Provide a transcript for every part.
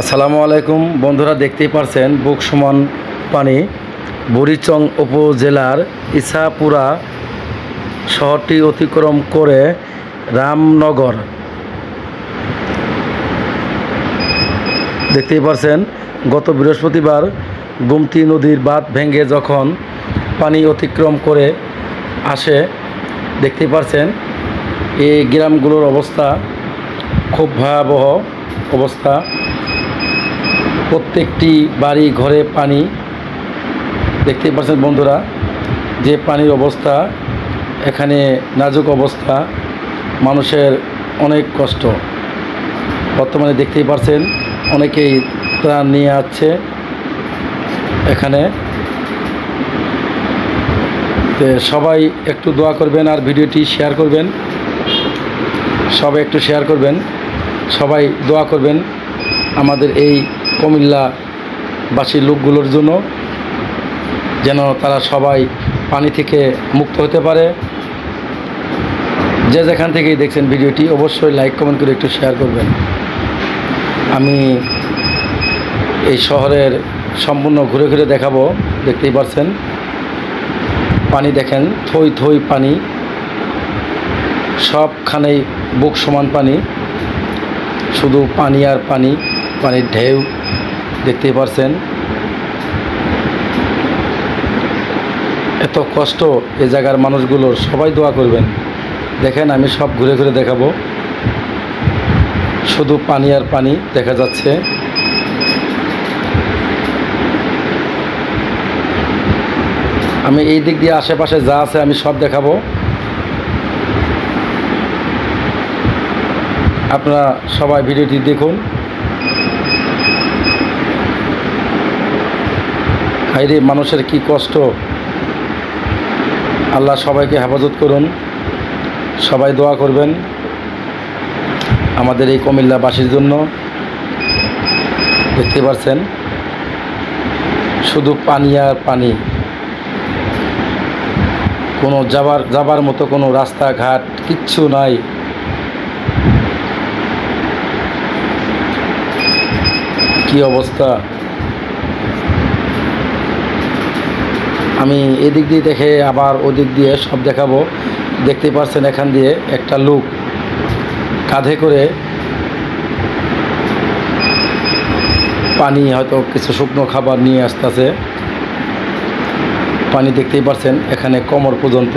আসসালামু আলাইকুম। বন্ধুরা দেখতেই পারছেন বুক সমান পানি, বুড়িচং উপজেলার ইসাপুরা শহরটি অতিক্রম করে রামনগর। দেখতেই পারছেন, গত বৃহস্পতিবার গুমতি নদীর বাঁধ ভেঙে যখন পানি অতিক্রম করে আসে, দেখতেই পারছেন, এই গ্রামগুলোর অবস্থা খুব ভয়াবহ অবস্থা। প্রত্যেকটি বাড়ি, ঘরে পানি। দেখতেই পাচ্ছেন বন্ধুরা, যে পানির অবস্থা, এখানে নাজুক অবস্থা, মানুষের অনেক কষ্ট। বর্তমানে দেখতেই পাচ্ছেন, অনেকেই ত্রাণ নিয়ে আসছে এখানে। সবাই একটু দোয়া করবেন আর ভিডিওটি শেয়ার করবেন। সবাই একটু শেয়ার করবেন। সবাই দোয়া করবেন আমাদের এই কুমিল্লাবাসী লোকগুলোর জন্য যেন তারা সবাই পানি থেকে মুক্ত হতে পারে। যে যেখান থেকেই দেখছেন ভিডিওটি অবশ্যই লাইক, কমেন্ট করে একটু শেয়ার করবেন। আমি এই শহরের সম্পূর্ণ ঘুরে ঘুরে দেখাবো, দেখতেই পারছেন। পানি দেখেন, থই থই পানি, সবখানেই বুক সমান পানি। শুধু পানি আর পানি। পানির ঢেউ দেখতেই পারছেন। এত কষ্ট এ জায়গার মানুষগুলোর, সবাই দোয়া করবেন। দেখেন, আমি সব ঘুরে ঘুরে দেখাবো। শুধু পানি আর পানি দেখা যাচ্ছে। আমি এই দিক দিয়ে আশেপাশে যা আছে আমি সব দেখাবো। আপনারা সবাই ভিডিওটি দেখুন। হাইরে মানুষের কি কষ্ট? আল্লাহ সবাইকে হেফাজত করুন। সবাই দোয়া করবেন আমাদের এই কুমিল্লাবাসীর জন্য। দেখতে পাচ্ছেন, শুধু পানি আর পানি। কোনো যাবার যাবার মতো কোনো রাস্তাঘাট কিচ্ছু নাই। কি অবস্থা? আমি এদিক দিয়ে দেখে আবার ওদিক দিয়ে সব দেখাবো। দেখতে পাচ্ছেন এখান দিয়ে একটা লুক। কাঁধে করে পানি হয়তো কিছু শুকনো খাবার নিয়ে আসতেছে। পানি দেখতেই পাচ্ছেন এখানে কোমর পর্যন্ত।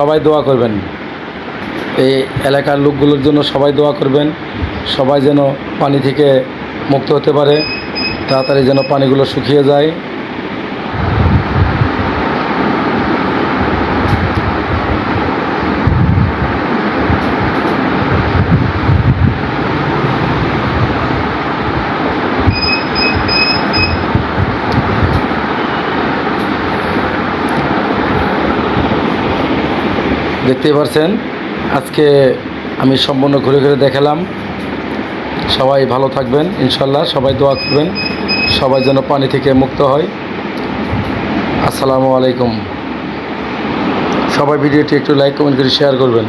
সবাই দোয়া করবেন। এই এলাকার লোকগুলোর জন্য সবাই দোয়া করবেন। সবাই যেন পানি থেকে মুক্ত হতে পারে। তাড়াতাড়ি যেন পানিগুলো শুকিয়ে যায়। দেখতেই পারছেন। আজকে আমি সম্পূর্ণ ঘুরে ঘুরে দেখালাম। সবাই ভালো থাকবেন ইনশাল্লাহ সবাই দোয়া করবেন। সবাই যেন পানি থেকে মুক্ত হয়। আসসালামু আলাইকুম। সবাই ভিডিওটি একটু লাইক কমেন্ট করে শেয়ার করবেন।